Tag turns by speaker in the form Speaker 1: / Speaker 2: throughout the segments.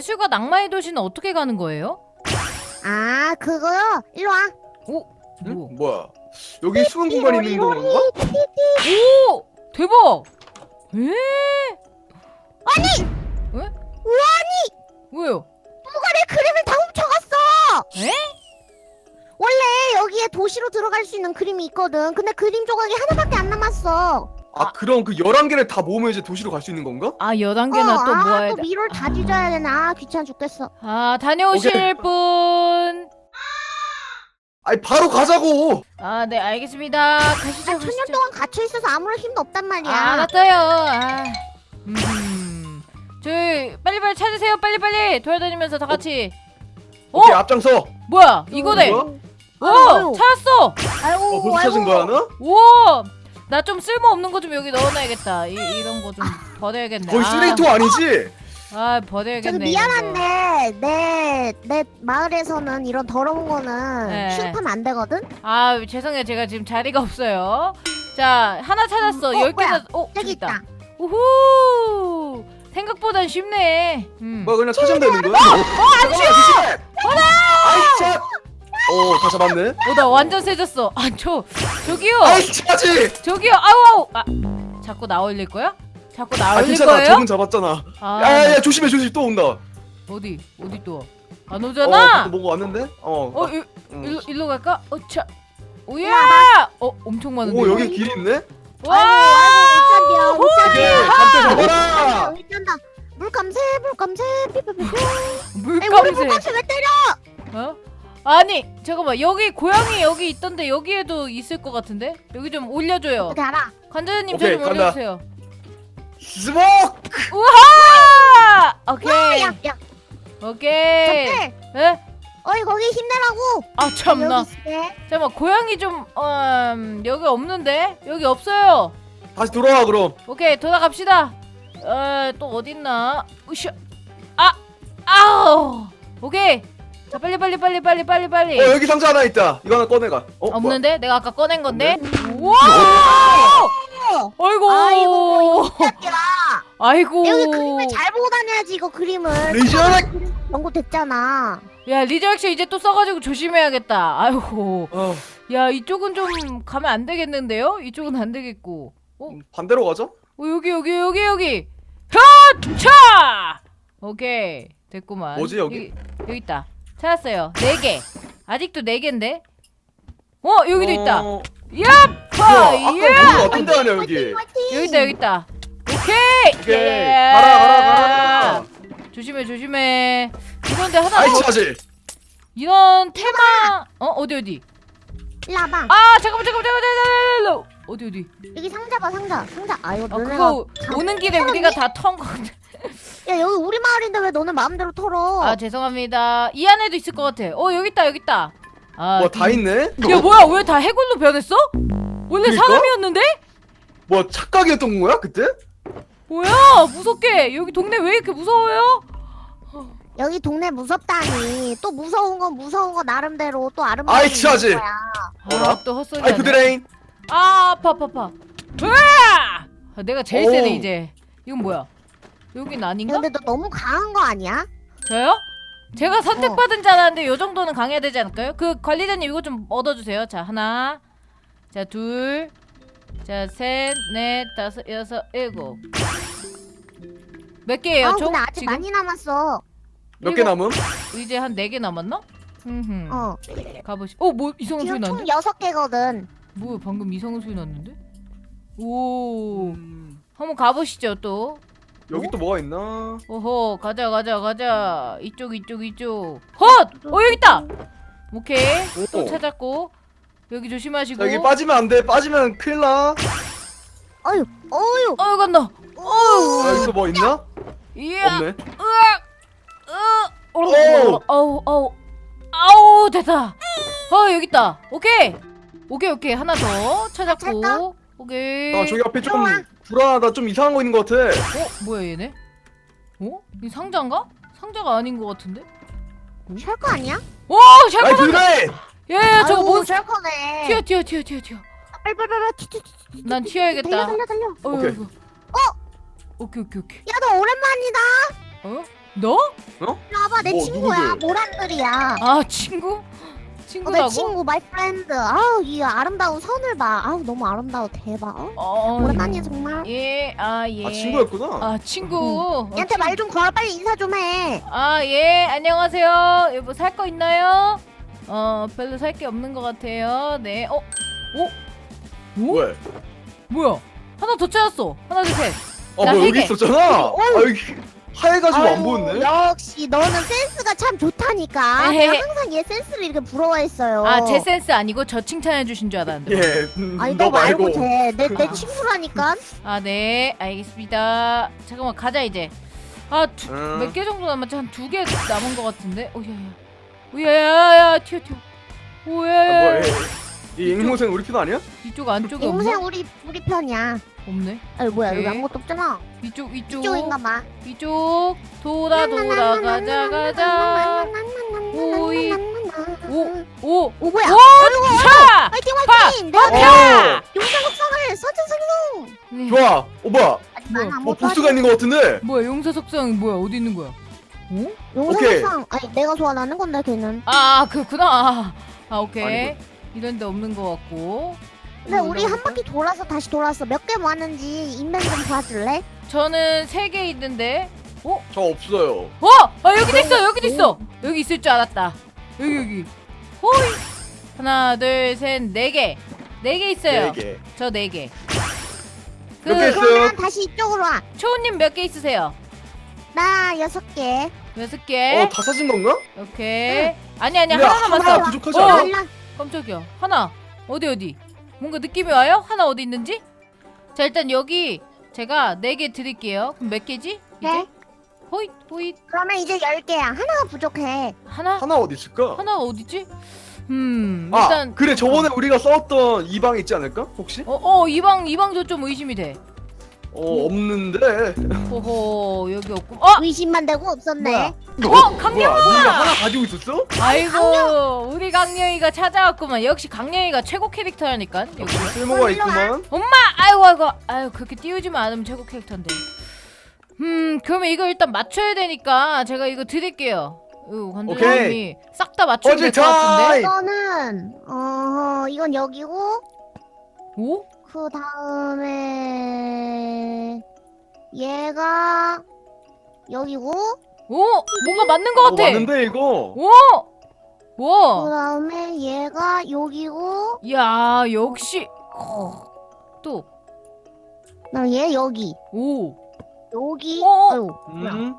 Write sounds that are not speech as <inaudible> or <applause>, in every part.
Speaker 1: 예술과 낭만의 도시는 어떻게 가는 거예요?
Speaker 2: 아 그거요? 일로 와.
Speaker 1: 오,
Speaker 3: 응?
Speaker 1: 뭐?
Speaker 3: 뭐야? 여기 숨은 공간 있는 건가?
Speaker 1: 오, 대박. 에? 아니. 왜? 아니. 왜요?
Speaker 2: 누가 내 그림을 다 훔쳐갔어.
Speaker 1: 에?
Speaker 2: 원래 여기에 도시로 들어갈 수 있는 그림이 있거든. 근데 그림 조각이 하나밖에 안 남았어.
Speaker 3: 아 그럼 그 11개를 다 모으면 이제 도시로 갈 수 있는 건가?
Speaker 1: 아, 여단 개나 또
Speaker 2: 아,
Speaker 1: 모아야
Speaker 2: 또
Speaker 1: 돼.
Speaker 2: 미로를 다 뒤져야 되나? 아, 귀찮아 죽겠어.
Speaker 1: 아, 다녀오실
Speaker 3: 오케이.
Speaker 1: 분.
Speaker 3: 아니 바로 가자고.
Speaker 1: 아, 네, 알겠습니다. 가시죠,
Speaker 2: 나 천년
Speaker 1: 가시죠.
Speaker 2: 동안 갇혀 있어서 아무런 힘도 없단 말이야.
Speaker 1: 아, 알았어요. 아. 음. 저희 빨리빨리 찾으세요. 빨리빨리 돌아다니면서 다 같이. 어?
Speaker 3: 오케이 앞장서.
Speaker 1: 뭐야? 이거네.
Speaker 3: 뭐야?
Speaker 1: 오,
Speaker 2: 아유.
Speaker 1: 찾았어.
Speaker 2: 아이고,
Speaker 3: 어 벌써 찾은 거야 너?
Speaker 1: 오! 나 좀 쓸모 없는 거 좀 여기 넣어놔야겠다. 이, 이런 거 좀 버려야겠네.
Speaker 3: 거의
Speaker 1: 아,
Speaker 3: 쓰레기통 아니지?
Speaker 1: 아, 버려야겠네.
Speaker 2: 미안한데 내 내 마을에서는 이런 더러운 거는
Speaker 1: 네.
Speaker 2: 취급하면 안 되거든.
Speaker 1: 아, 죄송해요. 제가 지금 자리가 없어요. 자, 하나 찾았어.
Speaker 2: 음, 어,
Speaker 1: 열 개나.
Speaker 2: 뭐야?
Speaker 1: 어,
Speaker 2: 저기
Speaker 1: 저기
Speaker 2: 있다.
Speaker 1: 우후! 생각보단 쉽네. 음.
Speaker 3: 뭐 그냥 찾으면 되는 거야? 어 안치야! 아이 참. 어다 잡았네.
Speaker 1: 어, 나 완전 세졌어. 아, 저, 저기요.
Speaker 3: 아이 차지.
Speaker 1: 저기요. 아우, 아우. 아, 자꾸 나 올릴 거야? 자꾸 나
Speaker 3: 아
Speaker 1: 올릴
Speaker 3: 괜찮아
Speaker 1: 거예요?
Speaker 3: 적은 잡았잖아.
Speaker 1: 아,
Speaker 3: 야 야 야 조심해 조심 또 온다.
Speaker 1: 어디? 어디 또?
Speaker 3: 안어
Speaker 1: 오잖아.
Speaker 3: 또 뭐가 왔는데? 어.
Speaker 1: 어,
Speaker 3: 아,
Speaker 1: 일,
Speaker 3: 응.
Speaker 1: 일로 일로 갈까? 어, 차. 오야! 어, 엄청 많은데.
Speaker 3: 오? 여기 길이 있네?
Speaker 1: 와!
Speaker 2: 아이고 아이고
Speaker 3: 오케이
Speaker 2: 일잔디야
Speaker 3: 감태 잡아라.
Speaker 2: 물감새 물감새 삐삐삐삐. <laughs> 에이 우리
Speaker 1: 물감새.
Speaker 2: 물감새 왜 때려?
Speaker 1: 어? 아니, 잠깐만. 여기 고양이 여기 있던데 여기에도 있을 것 같은데? 여기 좀 올려줘요.
Speaker 2: 알아?
Speaker 1: 관자님
Speaker 3: 오케이,
Speaker 1: 저좀
Speaker 3: 간다.
Speaker 1: 올려주세요.
Speaker 3: 스모크.
Speaker 1: 우와! 오케이.
Speaker 2: 야, 야,
Speaker 1: 오케이.
Speaker 2: 잠들.
Speaker 1: 에?
Speaker 2: 어이 거기 힘내라고.
Speaker 1: 아 참나.
Speaker 2: 여기 있을게.
Speaker 1: 잠깐만 고양이 좀 음, 여기 없는데? 여기 없어요.
Speaker 3: 다시 돌아와 그럼.
Speaker 1: 오케이 돌아갑시다. 어또 어딨나? 으쌰. 아 아우. 오케이. 자 빨리 빨리 빨리 빨리 빨리 빨리.
Speaker 3: 어 여기 상자 하나 있다. 이거 하나 꺼내가. 어 뭐야?
Speaker 1: 없는데? 내가 아까 꺼낸 건데.
Speaker 2: 음.
Speaker 1: 우와! 아이고.
Speaker 2: 아이고 이거 야
Speaker 1: 아이고.
Speaker 2: 여기 그림을 잘 보고 다녀야지 이거 그림을.
Speaker 3: 리저렉.
Speaker 2: 연구 됐잖아.
Speaker 1: 야 리저액션 이제 또 써가지고 조심해야겠다. 아이고.
Speaker 3: 어
Speaker 1: 야 이쪽은 좀 가면 안 되겠는데요? 이쪽은 안 되겠고. 어?
Speaker 3: 음, 반대로 가자.
Speaker 1: 어 여기 여기 여기 여기. 하! 오케이 됐구만.
Speaker 3: 뭐지, 여기?
Speaker 1: 여기, 여기 있다. 찾았어요. 네 개. 아직도 네 개인데. 어 여기도 있다.
Speaker 3: 어,
Speaker 1: 야파
Speaker 3: 아까
Speaker 1: 예.
Speaker 3: 거기 어떤 데 아니야 여기?
Speaker 1: 여기 있다 여기 있다. 오케이.
Speaker 3: 오케이.
Speaker 1: 예.
Speaker 3: 가라 가라 가라.
Speaker 1: 조심해 조심해. 이런데 하나
Speaker 3: 아이
Speaker 1: 더.
Speaker 3: 차지.
Speaker 1: 이런 테마. 어 어디 어디?
Speaker 2: 일로 와봐.
Speaker 1: 아 잠깐만 잠깐만 잠깐만 잠깐만 잠깐만. 어디 어디?
Speaker 2: 여기 상자 봐 상자. 상자. 아 너네가.
Speaker 1: 그거 오는 길에 우리가 다턴 거. 같아.
Speaker 2: 야 여기 우리 마을인데 왜 너는 마음대로 털어?
Speaker 1: 아 죄송합니다. 이 안에도 있을 것 같아. 어 여기 있다 여기 있다. 아,
Speaker 3: 뭐다 있네.
Speaker 1: 야 뭐야 왜 다 해골로 변했어? 원래
Speaker 3: 그러니까?
Speaker 1: 사람이었는데?
Speaker 3: 뭐 착각이었던 거야 그때?
Speaker 1: 뭐야 무섭게 여기 동네 왜 이렇게 무서워요?
Speaker 2: 여기 동네 무섭다니. 또 무서운 건 무서운 거 나름대로 또 아름다운
Speaker 3: 아이,
Speaker 2: 거야.
Speaker 3: 뭐라?
Speaker 1: 아또 헛소리
Speaker 3: 아이 그
Speaker 1: 하네.
Speaker 3: 드레인.
Speaker 1: 아 아파 아파 아파. 으아! 아, 내가 제일
Speaker 3: 오.
Speaker 1: 세네 이제. 이건 뭐야? 여긴 아닌가?
Speaker 2: 근데 너 너무 강한 거 아니야?
Speaker 1: 저요? 제가
Speaker 2: 어.
Speaker 1: 선택받은 자라는데 요 정도는 강해야 되지 않을까요? 그 관리자님 이거 좀 얻어주세요. 자 하나, 자 둘, 자 셋, 넷, 다섯, 여섯, 일곱. 몇 개예요
Speaker 2: 아
Speaker 1: 총?
Speaker 2: 근데 아직
Speaker 1: 지금
Speaker 2: 많이 남았어.
Speaker 3: 몇개
Speaker 1: 이거-
Speaker 3: 남음?
Speaker 1: 이제 한 네 개 남았나? 흠흠.
Speaker 2: 어.
Speaker 1: 가보시. 어뭐 이상한 소리
Speaker 2: 지금 총
Speaker 1: 나는데?
Speaker 2: 여섯 개거든.
Speaker 1: 뭐야 방금 이상한 소리 났는데? 오.
Speaker 3: 음,
Speaker 1: 한번 가보시죠 또.
Speaker 3: 여기 또 뭐가 있나?
Speaker 1: 오호 가자 가자 가자 이쪽 이쪽 이쪽 헛! 어 여기 있다 오케이 또
Speaker 3: 오.
Speaker 1: 찾았고 여기 조심하시고
Speaker 3: 자, 여기 빠지면 안 돼. 빠지면 큰일 나.
Speaker 2: 어유 어유.
Speaker 1: 어우 간다
Speaker 3: 아, 여기 또 뭐 있나?
Speaker 1: 이야
Speaker 3: 없네.
Speaker 1: 으악 으
Speaker 3: 오.
Speaker 1: 어우 어우 아우 됐다 어 여기 있다 오케이 오케이 오케이 하나 더
Speaker 2: 찾았다.
Speaker 1: 찾았고 오케이
Speaker 3: 아 저기 앞에 좀
Speaker 2: 좋아.
Speaker 3: 불안하다. 좀 이상한 거 있는 것 같아.
Speaker 1: 어 뭐야 얘네 어? 이 상자인가? 상자가 아닌 것 같은데
Speaker 2: 셜거 아니야?
Speaker 1: 오
Speaker 3: 아이
Speaker 1: 잘 찾았다
Speaker 3: 드레인.
Speaker 1: 야야 저거 뭐
Speaker 2: 셜거네.
Speaker 1: 튀어 튀어 튀어 튀어 튀어
Speaker 2: 빨빨빨빨 튀, 튀, 튀, 튀,
Speaker 1: 난
Speaker 2: 튀,
Speaker 1: 튀어야겠다.
Speaker 2: 달려 달려 달려.
Speaker 1: 어,
Speaker 3: 오케이.
Speaker 1: 어? 오케이 오케이 오케이.
Speaker 2: 야 너 오랜만이다.
Speaker 1: 어? 너?
Speaker 2: 봐봐 내
Speaker 3: 뭐,
Speaker 2: 친구야
Speaker 3: 누구들?
Speaker 2: 모란들이야
Speaker 1: 아 친구?
Speaker 2: 어, 내
Speaker 1: 친구라고?
Speaker 2: 친구 마이 프렌드 아우 이 아름다운 선을 봐 아우 너무 아름다워 대박 어?
Speaker 1: 어,
Speaker 2: 오랜만이야 정말
Speaker 1: 예, 아 예.
Speaker 3: 아 친구였구나.
Speaker 1: 아 친구. 어,
Speaker 2: 얘한테 말 좀 걸어 빨리 인사 좀 해
Speaker 1: 아, 예, 안녕하세요. 여보, 살 거 있나요? 어, 별로 살 게 없는 것 같아요. 네, 어, 오? 오?
Speaker 3: 왜?
Speaker 1: 뭐야? 하나 더 찾았어. 하나, 둘, 셋.
Speaker 3: 아
Speaker 1: 나뭐세
Speaker 3: 여기
Speaker 1: 개.
Speaker 3: 있었잖아. 아 여기 하얘가지고 안 보였네.
Speaker 2: 역시 너는 센스가 참 좋다니까
Speaker 1: 에헤.
Speaker 2: 내가 항상 얘 센스를 이렇게 부러워했어요
Speaker 1: 아, 제 센스 아니고 저 칭찬해 주신 줄 알았는데.
Speaker 3: 예. 음,
Speaker 2: 아니 너너 말고
Speaker 3: 말고.
Speaker 2: 쟤 내 내 친구라니까
Speaker 1: 아, 네, 알겠습니다. 잠깐만, 가자, 이제. 아, 두,
Speaker 3: 음.
Speaker 1: 몇 개 정도 남았지? 한 두 개 남은 것 같은데? 오, 야, 야. 오, 야, 야, 야, 튀어, 튀어. 오, 야,
Speaker 3: 아,
Speaker 1: 야,
Speaker 3: 뭐야?
Speaker 1: 야.
Speaker 3: 얘, 이 앵무새는 우리 편 아니야?
Speaker 1: 이쪽 안쪽에 없나?
Speaker 2: 동생 우리 우리 편이야
Speaker 1: 없네.
Speaker 2: 아니 뭐야 여기
Speaker 1: 오케이.
Speaker 2: 아무것도 없잖아
Speaker 1: 이쪽, 이쪽.
Speaker 2: 이쪽인가 봐
Speaker 1: 이쪽. 돌아, 돌아, 가자, 가자. 오이. 오, 오,
Speaker 2: 오 뭐야
Speaker 1: 오, 차!
Speaker 2: 화이팅
Speaker 1: 파!
Speaker 2: 화이팅 내가
Speaker 1: 파!
Speaker 2: 용산 속성을 서천성룡
Speaker 1: 네.
Speaker 3: 좋아. 어 뭐야?
Speaker 1: 뭐
Speaker 3: 보스가 있는 것 같은데.
Speaker 1: 뭐야, 용사 속성 뭐야? 어디 있는 거야? 어?
Speaker 2: 용산
Speaker 3: 오케이.
Speaker 2: 속성 아니 내가 좋아하는 건데 걔는
Speaker 1: 아, 그렇구나. 아, 아, 오케이. 이런 데 없는 것 같고.
Speaker 2: 근데
Speaker 1: 음,
Speaker 2: 우리 한? 바퀴 돌아서 다시 돌아왔어 몇 개 모았는지 인벤 좀 봐줄래?
Speaker 1: 저는 세 개 있는데.
Speaker 3: 저 없어요.
Speaker 1: 어! 아, 여기도 있어. 여기도 있어. 여기 있을 줄 알았다. 여기 여기. 호이. 하나, 둘, 셋, 네 개. 네 개 있어요.
Speaker 3: 네 개.
Speaker 1: 저 네 개. 몇개그
Speaker 3: 있어요?
Speaker 2: 그러면 다시 이쪽으로 와나
Speaker 1: 초우님 몇 개 있으세요?
Speaker 2: 여섯 개
Speaker 1: 여섯 개.
Speaker 3: 어 다 사진 건가?
Speaker 1: 오케이. 아니 아니
Speaker 3: 근데
Speaker 1: 하나 남았어.
Speaker 3: 하나 부족하지
Speaker 1: 어.
Speaker 3: 않아?
Speaker 2: 몰라
Speaker 1: 깜짝이야. 하나. 어디 어디? 뭔가 느낌이 와요? 하나 어디 있는지? 자 일단 여기 제가 네 개 드릴게요. 그럼 몇 개지? 이제?
Speaker 2: 네
Speaker 1: 호잇 호잇
Speaker 2: 그러면 이제 열 개야 하나가 부족해
Speaker 1: 하나
Speaker 3: 하나 어디 있을까?
Speaker 1: 하나가 어디지?
Speaker 3: 음아
Speaker 1: 일단
Speaker 3: 그래 저번에 우리가 써왔던 이 방 있지 않을까? 혹시?
Speaker 1: 어어 이방 이방도 좀 의심이 돼.
Speaker 3: 어 없는데.
Speaker 1: 호호 여기 없고 어
Speaker 2: 의심만 되고 없었네
Speaker 1: 어, 강령아!
Speaker 3: 뭐야? 네가 하나 가지고 있었어?
Speaker 1: 아이고 우리 강령이가 찾아왔구만. 역시 강령이가 최고 캐릭터라니까. 여기.
Speaker 3: 역시 쓸모가. 있구만.
Speaker 1: 엄마 아이고 아이고 아유 그렇게 띄우지만 않으면 최고 캐릭터인데 음 그러면 이거 일단 맞춰야 되니까 제가 이거 드릴게요 이거 관장님이 싹다 맞추면 될것
Speaker 3: 어제
Speaker 1: 같은데
Speaker 3: 타임!
Speaker 2: 이거는 어 이건 여기고
Speaker 1: 오?
Speaker 2: 그 다음에 얘가 여기고
Speaker 1: 오 뭔가 맞는 것
Speaker 3: 어,
Speaker 1: 같아
Speaker 3: 맞는데 이거.
Speaker 1: 오!
Speaker 2: 그
Speaker 1: 와
Speaker 2: 다음에 얘가 여기고
Speaker 1: 야 역시 어, 또
Speaker 2: 그다음 얘 여기
Speaker 1: 오
Speaker 2: 여기
Speaker 1: 어?
Speaker 2: 아유 뭐야
Speaker 3: 음.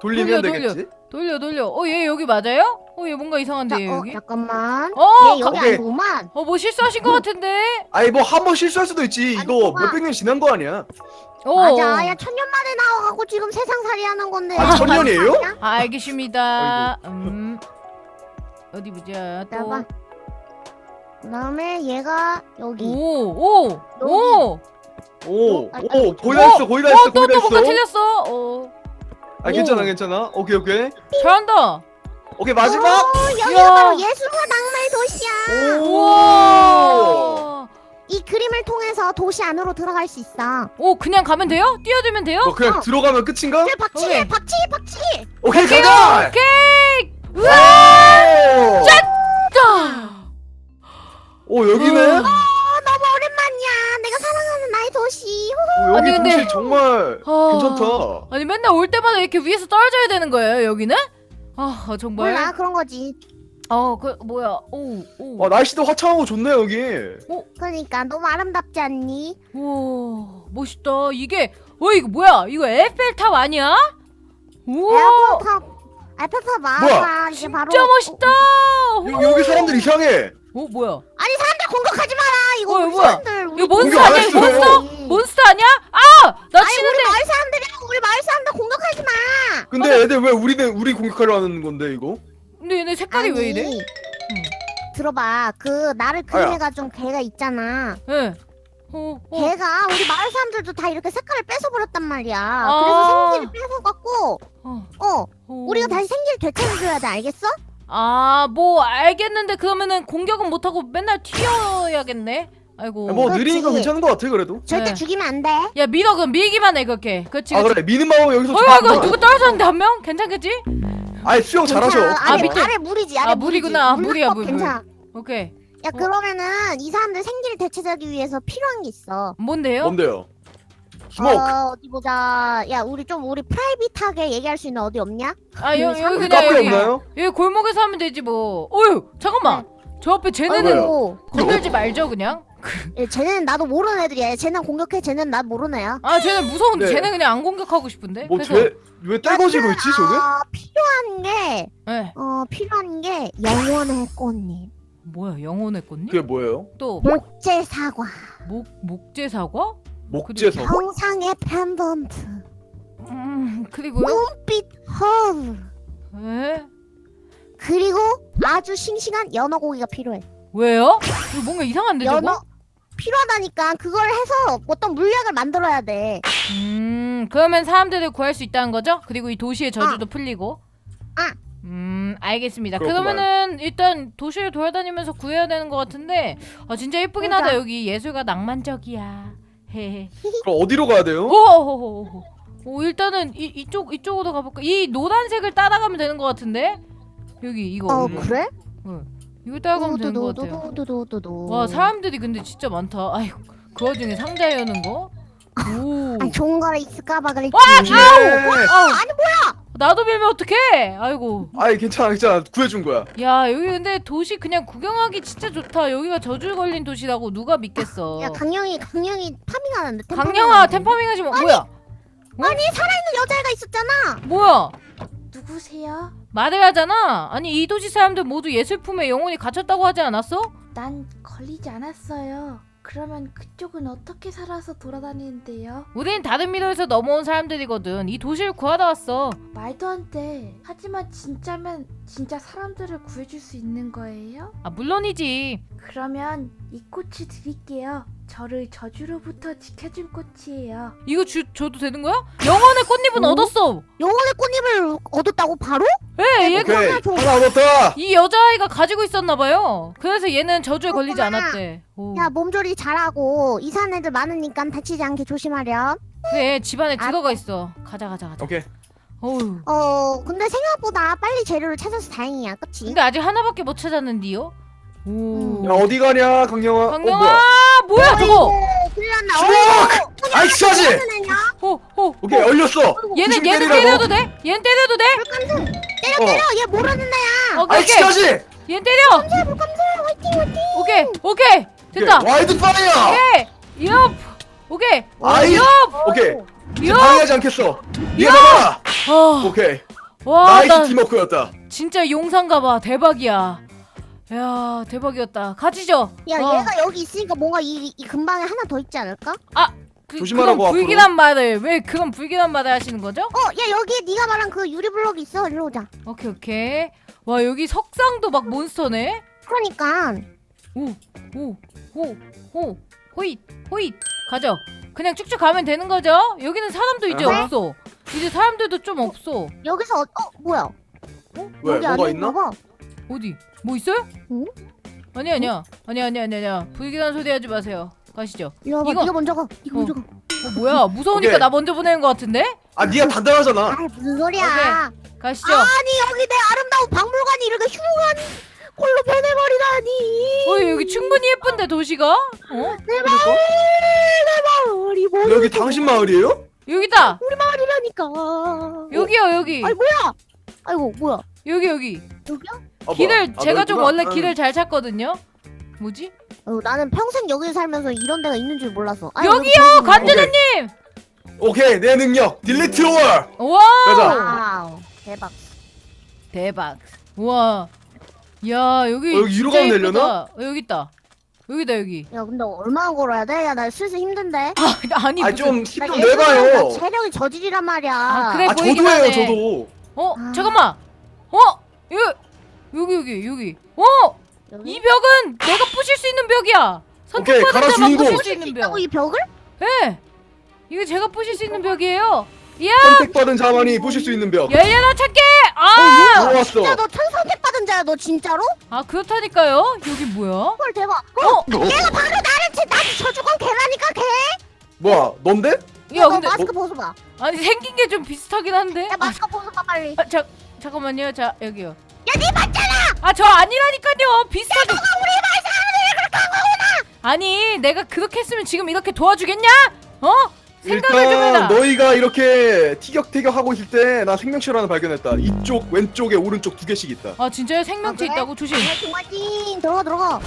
Speaker 3: 돌리면
Speaker 1: 돌려,
Speaker 3: 되겠지.
Speaker 1: 돌려 돌려 어 얘 여기 맞아요? 어 얘 뭔가 이상한데
Speaker 2: 자,
Speaker 1: 얘
Speaker 2: 어,
Speaker 1: 여기?
Speaker 2: 잠깐만
Speaker 1: 어!
Speaker 2: 얘 여기
Speaker 3: 오케이.
Speaker 2: 아니구만
Speaker 1: 어 뭐 실수하신 것 같은데?
Speaker 3: 아니 뭐 한 번 실수할 수도 있지.
Speaker 2: 아니,
Speaker 3: 이거
Speaker 2: 뭐가-
Speaker 3: 몇백 년 지난 거 아니야?
Speaker 1: 어.
Speaker 2: 맞아 야 천년 만에 나와갖고 지금 세상 살이 하는 건데
Speaker 3: 아, 천년이에요?
Speaker 1: 아, 알겠습니다. 음 어디 보자 또.
Speaker 2: 봐봐 그 다음에 얘가 여기
Speaker 1: 오, 오, 오.
Speaker 3: 오,
Speaker 2: 아,
Speaker 3: 오, 거의 다 했어, 거의 다
Speaker 1: 어,
Speaker 3: 했어,
Speaker 1: 또,
Speaker 3: 거의 다
Speaker 1: 또 뭔가
Speaker 3: 했어.
Speaker 1: 틀렸어. 어,
Speaker 3: 아, 괜찮아,
Speaker 1: 오.
Speaker 3: 괜찮아. 오케이, 오케이.
Speaker 1: 잘한다.
Speaker 3: 오케이, 마지막.
Speaker 2: 오, 여기가
Speaker 1: 야.
Speaker 2: 바로 예술과 낭만의 도시야
Speaker 3: 오.
Speaker 1: 우와.
Speaker 2: 이 그림을 통해서 도시 안으로 들어갈 수 있어
Speaker 1: 오, 그냥 가면 돼요? 뛰어들면 돼요?
Speaker 3: 뭐 그냥
Speaker 2: 어.
Speaker 3: 들어가면 끝인가?
Speaker 2: 그래 박치기
Speaker 1: 오케이.
Speaker 2: 박치기 박치기
Speaker 3: 오케이, 가자.
Speaker 1: 오케이.
Speaker 3: 오!
Speaker 1: 짜.
Speaker 3: 오, 여기네.
Speaker 2: 도시
Speaker 3: 오, 여기
Speaker 1: 아니, 근데-
Speaker 3: 도시 정말
Speaker 1: 아.
Speaker 3: 괜찮다.
Speaker 1: 아니 맨날 올 때마다 이렇게 위에서 떨어져야 되는 거예요 여기는? 아 정말.
Speaker 2: 몰라 그런 거지
Speaker 1: 어, 그 뭐야? 오, 오.
Speaker 3: 아, 날씨도 화창하고 좋네, 여기.
Speaker 2: 그러니까 너무 아름답지 않니?
Speaker 1: 와, 멋있다. 이게 어 이거 뭐야? 이거 에펠탑 아니야? 우와.
Speaker 2: 에어포탑 에어포탑
Speaker 3: 뭐야?
Speaker 2: 맞아 이게 바로
Speaker 1: 진짜 멋있다.
Speaker 3: 여기, 여기 사람들 이상해.
Speaker 1: 어 뭐야?
Speaker 2: 아니 사람들 공격하지 마라 이거 우리
Speaker 1: 뭐야?
Speaker 2: 사람들 우리
Speaker 1: 이거 몬스터
Speaker 3: 공격 안
Speaker 1: 아니야?
Speaker 3: 했어요.
Speaker 1: 몬스터? 몬스터 아니야? 아! 나
Speaker 2: 아니
Speaker 1: 치는데
Speaker 2: 우리 마을 사람들이야 우리 마을 사람들 공격하지 마
Speaker 3: 근데 애들 왜 우리는 우리 공격하려 하는 건데 이거?
Speaker 1: 근데 얘네 색깔이 왜 이래?
Speaker 2: 들어봐 그 나를
Speaker 3: 아야.
Speaker 2: 그림해가준 걔가 있잖아
Speaker 1: 예. 어, 어.
Speaker 2: 걔가 우리 마을 사람들도 다 이렇게 색깔을 뺏어버렸단 말이야
Speaker 1: 아.
Speaker 2: 그래서 생기를 뺏어갖고
Speaker 1: 어.
Speaker 2: 어
Speaker 1: 어.
Speaker 2: 우리가 다시 생기를 되찾아줘야 돼 알겠어?
Speaker 1: 아, 뭐 알겠는데 그러면은 공격은 못 하고 맨날 튀어야겠네. 아이고.
Speaker 3: 뭐
Speaker 2: 그렇지.
Speaker 3: 느린 거 괜찮은 거 같아 그래도.
Speaker 2: 절대
Speaker 1: 네.
Speaker 2: 죽이면 안 돼.
Speaker 1: 야 밀어 그럼 밀기만 해 그렇게. 그렇지.
Speaker 3: 아. 그래 미는 마법 여기서
Speaker 1: 어이구. 누구 떨어졌는데 한 명? 괜찮겠지?
Speaker 3: 아이 수영 잘하셔.
Speaker 2: 괜찮아.
Speaker 1: 아, 밑에.
Speaker 2: 아래 물이지. 아래
Speaker 1: 아, 물이구나.
Speaker 2: 물이지.
Speaker 1: 물이야,
Speaker 2: 물,
Speaker 1: 물.
Speaker 2: 괜찮아.
Speaker 1: 오케이.
Speaker 2: 야 그러면은 이 사람들 생기를 되찾기 위해서 필요한 게 있어.
Speaker 1: 뭔데요?
Speaker 3: 뭔데요? 스모크.
Speaker 2: 어, 어디 보자. 야 우리 좀 우리 프라이빗하게 얘기할 수 있는 어디 없냐?
Speaker 1: 아 여기 여기 그냥
Speaker 3: 카페
Speaker 1: 여기
Speaker 3: 없나요?
Speaker 1: 여기 골목에서 하면 되지 뭐. 어휴 잠깐만. 저 앞에 쟤네는.
Speaker 3: 아이고.
Speaker 1: 건들지 말죠 그냥.
Speaker 2: 예, 쟤는 나도 모르는 애들이야. 쟤는 공격해. 쟤는 나 모르는 애야.
Speaker 1: 아 쟤는 무서운데
Speaker 3: 네.
Speaker 1: 쟤는 그냥 안 공격하고 싶은데. 그래서
Speaker 3: 뭐쟤왜 떼거지로 있지 저게?
Speaker 2: 아, 필요한 게,
Speaker 1: 네.
Speaker 2: 어, 필요한 게 영원의 꽃잎,
Speaker 1: 뭐야 영혼의 꽃잎?
Speaker 3: 그게 뭐예요?
Speaker 1: 또
Speaker 2: 목재 사과,
Speaker 1: 목 목재 사과?
Speaker 3: 목재서.
Speaker 2: 형상의 펜던트,
Speaker 1: 음 그리고요?
Speaker 2: 눈빛 허브,
Speaker 1: 에?
Speaker 2: 그리고 아주 싱싱한 연어 고기가 필요해.
Speaker 1: 왜요? 이거 뭔가 이상한데 저거?
Speaker 2: 연어 필요하다니까 그걸 해서 어떤 물약을 만들어야 돼.
Speaker 1: 음 그러면 사람들을 구할 수 있다는 거죠? 그리고 이 도시의 저주도 풀리고.
Speaker 2: 아.
Speaker 1: 음 알겠습니다.
Speaker 3: 그렇구만.
Speaker 1: 그러면은 일단 도시를 돌아다니면서 구해야 되는 것 같은데 아 진짜 예쁘긴. 하다 여기 예술가 낭만적이야. 헤헤. <laughs>
Speaker 3: 그럼 어디로 가야 돼요?
Speaker 1: 오 일단은 이 이쪽 이쪽으로 가볼까? 이 노란색을 따라가면 되는 것 같은데 여기 이거
Speaker 2: 어
Speaker 1: 이거.
Speaker 2: 그래?
Speaker 1: 응. 이거 따라가면 되는 것 같아요.
Speaker 2: 두두두두두두.
Speaker 1: 와 사람들이 근데 진짜 많다. 아이고 그 와중에 상자 여는 거. 오.
Speaker 2: 아니 좋은 거라 있을까봐 그랬지.
Speaker 3: 조심해.
Speaker 1: 아우.
Speaker 2: 아니 뭐야?
Speaker 1: 나도 밀면 어떡해? 아이고.
Speaker 3: 아이 괜찮아 괜찮아 구해준 거야.
Speaker 1: 야 여기 근데 도시 그냥 구경하기 진짜 좋다. 여기가 저주 걸린 도시라고 누가 믿겠어.
Speaker 2: 야 강령이 강령이 파밍하는데. 템
Speaker 1: 강령아. 템파밍 하지 마. 뭐야?
Speaker 2: 아니 살아있는 여자애가 있었잖아.
Speaker 1: 뭐야?
Speaker 4: 누구세요?
Speaker 1: 하잖아. 아니 이 도시 사람들 모두 예술품에 영혼이 갇혔다고 하지 않았어?
Speaker 4: 난 걸리지 않았어요. 그러면 그쪽은 어떻게 살아서 돌아다니는데요?
Speaker 1: 우린 다른 미로에서 넘어온 사람들이거든. 이 도시를 구하다 왔어.
Speaker 4: 말도 안 돼. 하지만 진짜면 진짜 사람들을 구해줄 수 있는 거예요?
Speaker 1: 아 물론이지.
Speaker 4: 그러면 이 꽃이 드릴게요. 저를 저주로부터 지켜준 꽃이에요.
Speaker 1: 이거 주, 줘도 되는 거야? 영혼의 꽃잎은
Speaker 2: 오?
Speaker 1: 얻었어.
Speaker 2: 영혼의 꽃잎을 얻었다고 바로?
Speaker 1: 예, 얘가
Speaker 3: 오케이
Speaker 2: 하나 줘.
Speaker 3: 하나 얻었다.
Speaker 1: 이 여자아이가 가지고 있었나 봐요. 그래서 얘는 저주에 걸리지
Speaker 2: 그렇구나.
Speaker 1: 않았대. 오.
Speaker 2: 야 몸조리 잘하고 이사한 애들 많으니까 다치지 않게 조심하렴.
Speaker 1: 그래 집안에
Speaker 2: 아.
Speaker 1: 들어가 있어. 가자 가자 가자.
Speaker 3: 오케이.
Speaker 1: 어우.
Speaker 2: 어 근데 생각보다 빨리 재료를 찾아서 다행이야, 그치?
Speaker 1: 근데 아직 하나밖에 못 찾았는데요. 오.
Speaker 3: 야 어디 가냐 강령아?
Speaker 1: 강령아
Speaker 3: 어, 뭐야?
Speaker 1: 뭐야 저거?
Speaker 2: 큰일 났나?
Speaker 3: 스모크! 아이 씨하지.
Speaker 2: 어,
Speaker 1: 호 호.
Speaker 3: 오케이 열렸어.
Speaker 1: 얘는
Speaker 3: 조심
Speaker 1: 얘는
Speaker 3: 때리라고.
Speaker 1: 때려도 돼? 얘는 때려도 돼?
Speaker 3: 어.
Speaker 2: 때려, 얘 모르는 애야.
Speaker 1: 오케이
Speaker 3: 아이
Speaker 1: 오케이.
Speaker 3: 씨하지.
Speaker 1: 얘는 때려.
Speaker 2: 화이팅, 화이팅.
Speaker 1: 오케이 오케이 됐다.
Speaker 3: 와이드 파이어.
Speaker 1: 오케이. 엽. 오케이.
Speaker 3: 아이.
Speaker 1: 엽.
Speaker 3: 오케이. 이제
Speaker 1: 엽.
Speaker 3: 방해하지 않겠어. 니가 잡아.
Speaker 1: 아.
Speaker 3: 오케이.
Speaker 1: 와,
Speaker 3: 나이스
Speaker 1: 나
Speaker 3: 팀워크였다.
Speaker 1: 진짜 용산가 봐. 대박이야. 야, 대박이었다. 가지죠.
Speaker 2: 야,
Speaker 1: 어.
Speaker 2: 얘가 여기 있으니까 뭔가 이, 이 근방에 하나 더 있지 않을까?
Speaker 1: 그,
Speaker 3: 조심하라고, 앞으로.
Speaker 1: 불길한 말을 왜 그런 불길한 말을 하시는 거죠?
Speaker 2: 어, 야 여기에 네가 말한 그 유리 블럭 있어. 일로 오자.
Speaker 1: 오케이 오케이. 와 여기 석상도 막 몬스터네.
Speaker 2: 그러니까
Speaker 1: 오오오오 호잇 호잇 가죠. 그냥 쭉쭉 가면 되는 거죠? 여기는 사람도 이제
Speaker 3: 아하.
Speaker 1: 없어. 이제 사람들도 좀 없어.
Speaker 2: 여기서 어, 어 뭐야?
Speaker 3: 왜
Speaker 2: 여기 안에
Speaker 3: 뭐가 있나?
Speaker 2: 봐.
Speaker 1: 어디? 뭐 있어요?
Speaker 2: 응?
Speaker 1: 아니 아니야. 아니 아니 아니 아니야. 불길한 소리 하지 마세요. 가시죠.
Speaker 2: 이거 봐.
Speaker 1: 이거-
Speaker 2: 네가 먼저 가. 네가
Speaker 1: 어.
Speaker 2: 먼저 가.
Speaker 1: 어 뭐야? 무서우니까
Speaker 3: 오케이.
Speaker 1: 나 먼저 보내는 것 같은데?
Speaker 3: 아 니가 단단하잖아.
Speaker 2: 아 무슨 소리야?
Speaker 1: 가시죠.
Speaker 2: 아니 여기 내 아름다운 박물관이 이렇게 흉한 꼴로 변해버리다니.
Speaker 1: 어 여기 충분히 예쁜데 도시가? 어?
Speaker 2: 내 마을, 내 마을이 뭐?
Speaker 3: 여기 당신 마을이에요?
Speaker 1: 여기다.
Speaker 2: 우리 마을이라니까.
Speaker 1: 여기요 여기.
Speaker 2: 아니 뭐야? 아이고 뭐야?
Speaker 1: 여기 여기.
Speaker 2: 여기야?
Speaker 3: 아,
Speaker 1: 길을
Speaker 3: 뭐야? 아,
Speaker 1: 제가 좀
Speaker 3: 너였구나.
Speaker 1: 원래
Speaker 3: 응.
Speaker 1: 길을 잘 찾거든요. 뭐지?
Speaker 2: 어, 나는 평생 여기 살면서 이런 데가 있는 줄 몰랐어. 아니,
Speaker 1: 여기요,
Speaker 2: 여기 보이네.
Speaker 1: 관제자님!
Speaker 3: 오케이 내 능력 딜리트 월.
Speaker 1: 와
Speaker 3: 가자.
Speaker 2: 와우 대박.
Speaker 1: 대박. 우와. 야 여기
Speaker 3: 어, 여기 위로
Speaker 1: 진짜
Speaker 3: 가면
Speaker 1: 예쁘다.
Speaker 3: 되려나?
Speaker 1: 어, 여기 있다. 여기다 여기.
Speaker 2: 야 근데 얼마나 걸어야 돼? 야 나 슬슬 힘든데.
Speaker 1: 아 아니
Speaker 3: 아
Speaker 1: 무슨-
Speaker 3: 좀나힘좀
Speaker 2: 예술가니까
Speaker 3: 내봐요.
Speaker 2: 체력이 저질이란 말이야.
Speaker 1: 아, 그래?
Speaker 3: 아
Speaker 1: 보이긴
Speaker 3: 저도 해요
Speaker 1: 하네.
Speaker 3: 저도.
Speaker 1: 어
Speaker 2: 아.
Speaker 1: 잠깐만. 어 여기 여기 여기 여기. 어
Speaker 2: 여기?
Speaker 1: 이 벽은 내가 부실 수 있는 벽이야.
Speaker 3: 오케이,
Speaker 1: 선택받은 자만
Speaker 3: 주인공.
Speaker 1: 부실 수 있는 벽.
Speaker 2: 있다고 이 벽을?
Speaker 1: 예. 이거 제가 부실 수 있는 벽이에요. 이야
Speaker 3: 선택받은 자만이 부실 수 있는 벽.
Speaker 1: 열려라 찾게. 아
Speaker 3: 들어왔어.
Speaker 2: 진짜 너 천선택 받은 남자야 너 진짜로?
Speaker 1: 아 그렇다니까요 여기 뭐야
Speaker 2: 헐 대박
Speaker 1: 어?
Speaker 3: 어?
Speaker 2: 얘가 바로 나를 치 나한테 저주건 걔라니까 걔
Speaker 3: 뭐야 넌데?
Speaker 1: 야
Speaker 2: 너
Speaker 1: 근데
Speaker 2: 마스크 벗어봐
Speaker 1: 아니 생긴 게 좀 비슷하긴 한데
Speaker 2: 야 마스크 벗어봐 빨리
Speaker 1: 아, 자, 잠깐만요 자 여기요
Speaker 2: 야니 맞잖아!
Speaker 1: 아 저 아니라니까요. 비슷하게. 아니 내가 그렇게 했으면 지금 이렇게 도와주겠냐? 어? 생각을 좀 해라.
Speaker 3: 일단 너희가 이렇게 티격태격 하고 있을 때 나 생명체를 하나 발견했다. 이쪽 왼쪽에 오른쪽 두 개씩 있다.
Speaker 1: 아 진짜요? 생명체
Speaker 2: 아, 그래?
Speaker 1: 있다고? 조심.
Speaker 2: 화이팅 화이팅 들어가 들어가